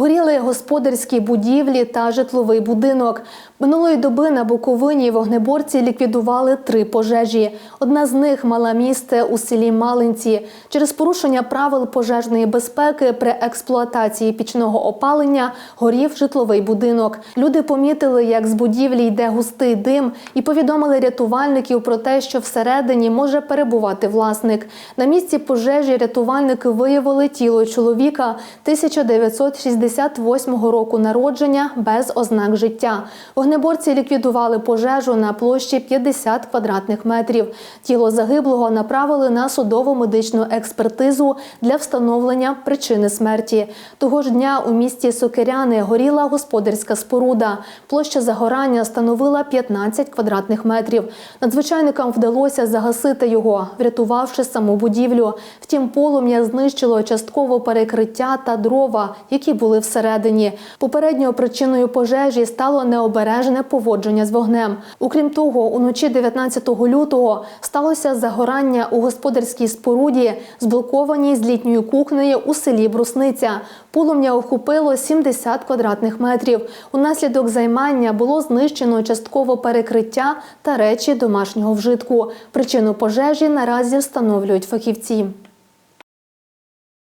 Горіли господарські будівлі та житловий будинок. Минулої доби на Буковині вогнеборці ліквідували три пожежі. Одна з них мала місце у селі Малинці. Через порушення правил пожежної безпеки при експлуатації пічного опалення горів житловий будинок. Люди помітили, як з будівлі йде густий дим, і повідомили рятувальників про те, що всередині може перебувати власник. На місці пожежі рятувальники виявили тіло чоловіка 1968 року народження без ознак життя. Вогнеборці ліквідували пожежу на площі 50 квадратних метрів. Тіло загиблого направили на судово медичну експертизу для встановлення причини смерті. Того ж дня у місті Сокиряни горіла господарська споруда. Площа загорання становила 15 квадратних метрів. Надзвичайникам вдалося загасити його, врятувавши саму будівлю. Втім, полум'я знищило частково перекриття та дрова, які були всередині. Попередньою причиною пожежі стало необережне поводження з вогнем. Окрім того, уночі 19 лютого сталося загорання у господарській споруді, зблокованій з літньою кухнею у селі Брусниця. Полум'я охопило 70 квадратних метрів. Унаслідок займання було знищено частково перекриття та речі домашнього вжитку. Причину пожежі наразі встановлюють фахівці.